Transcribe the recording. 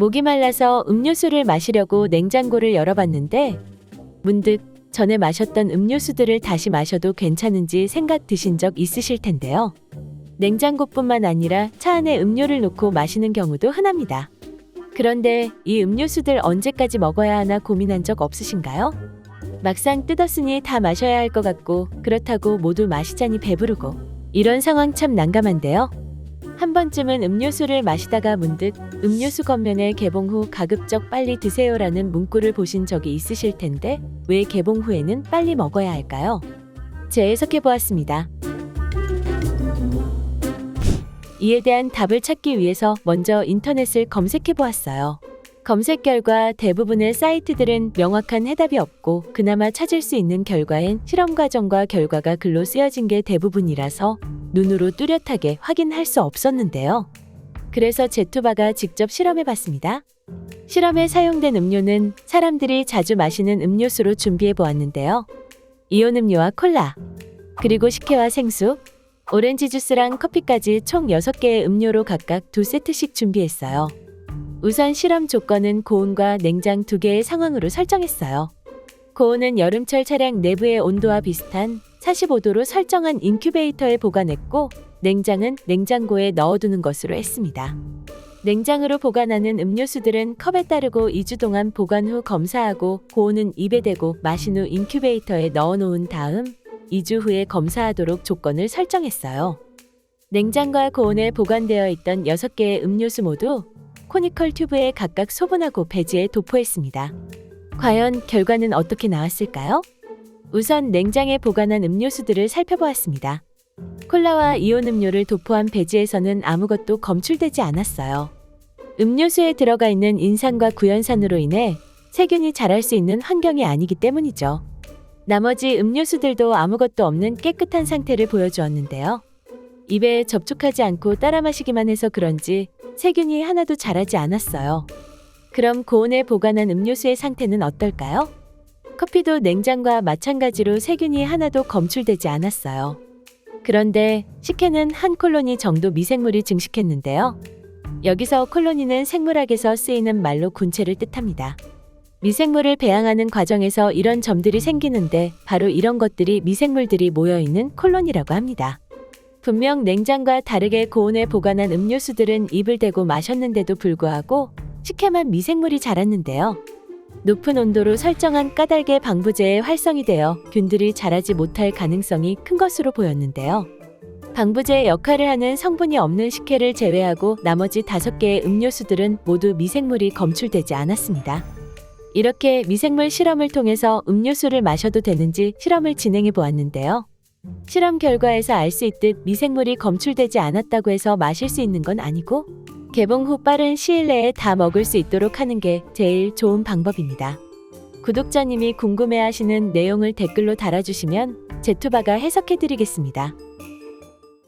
목이 말라서 음료수를 마시려고 냉장고를 열어봤는데 문득 전에 마셨던 음료수들을 다시 마셔도 괜찮은지 생각 드신 적 있으실 텐데요. 냉장고뿐만 아니라 차 안에 음료를 놓고 마시는 경우도 흔합니다. 그런데 이 음료수들 언제까지 먹어야 하나 고민한 적 없으신가요? 막상 뜯었으니 다 마셔야 할 것 같고 그렇다고 모두 마시자니 배부르고 이런 상황 참 난감한데요. 한 번쯤은 음료수를 마시다가 문득 음료수 겉면에 개봉 후 가급적 빨리 드세요라는 문구를 보신 적이 있으실 텐데 왜 개봉 후에는 빨리 먹어야 할까요? 재해석해 보았습니다. 이에 대한 답을 찾기 위해서 먼저 인터넷을 검색해 보았어요. 검색 결과 대부분의 사이트들은 명확한 해답이 없고 그나마 찾을 수 있는 결과엔 실험 과정과 결과가 글로 쓰여진 게 대부분이라서 눈으로 뚜렷하게 확인할 수 없었는데요. 그래서 제투바가 직접 실험해 봤습니다. 실험에 사용된 음료는 사람들이 자주 마시는 음료수로 준비해 보았는데요. 이온 음료와 콜라, 그리고 식혜와 생수, 오렌지 주스랑 커피까지 총 6개의 음료로 각각 두 세트씩 준비했어요. 우선 실험 조건은 고온과 냉장 두 개의 상황으로 설정했어요. 고온은 여름철 차량 내부의 온도와 비슷한 45도로 설정한 인큐베이터에 보관했고 냉장은 냉장고에 넣어두는 것으로 했습니다. 냉장으로 보관하는 음료수들은 컵에 따르고 2주 동안 보관 후 검사하고 고온은 입에 대고 마신 후 인큐베이터에 넣어놓은 다음 2주 후에 검사하도록 조건을 설정했어요. 냉장과 고온에 보관되어 있던 6개의 음료수 모두 코니컬 튜브에 각각 소분하고 배지에 도포했습니다. 과연 결과는 어떻게 나왔을까요? 우선 냉장에 보관한 음료수들을 살펴보았습니다. 콜라와 이온 음료를 도포한 배지에서는 아무것도 검출되지 않았어요. 음료수에 들어가 있는 인산과 구연산으로 인해 세균이 자랄 수 있는 환경이 아니기 때문이죠. 나머지 음료수들도 아무것도 없는 깨끗한 상태를 보여주었는데요. 입에 접촉하지 않고 따라 마시기만 해서 그런지 세균이 하나도 자라지 않았어요. 그럼 고온에 보관한 음료수의 상태는 어떨까요? 커피도 냉장과 마찬가지로 세균이 하나도 검출되지 않았어요. 그런데 식혜는 한 콜로니 정도 미생물이 증식했는데요. 여기서 콜로니는 생물학에서 쓰이는 말로 군체를 뜻합니다. 미생물을 배양하는 과정에서 이런 점들이 생기는데 바로 이런 것들이 미생물들이 모여있는 콜로니라고 합니다. 분명 냉장과 다르게 고온에 보관한 음료수들은 입을 대고 마셨는데도 불구하고 식혜만 미생물이 자랐는데요. 높은 온도로 설정한 까닭의 방부제에 활성이 되어 균들이 자라지 못할 가능성이 큰 것으로 보였는데요. 방부제의 역할을 하는 성분이 없는 식혜를 제외하고 나머지 다섯 개의 음료수들은 모두 미생물이 검출되지 않았습니다. 이렇게 미생물 실험을 통해서 음료수를 마셔도 되는지 실험을 진행해 보았는데요. 실험 결과에서 알 수 있듯 미생물이 검출되지 않았다고 해서 마실 수 있는 건 아니고 개봉 후 빠른 시일 내에 다 먹을 수 있도록 하는 게 제일 좋은 방법입니다. 구독자님이 궁금해하시는 내용을 댓글로 달아주시면 제투바가 해석해 드리겠습니다.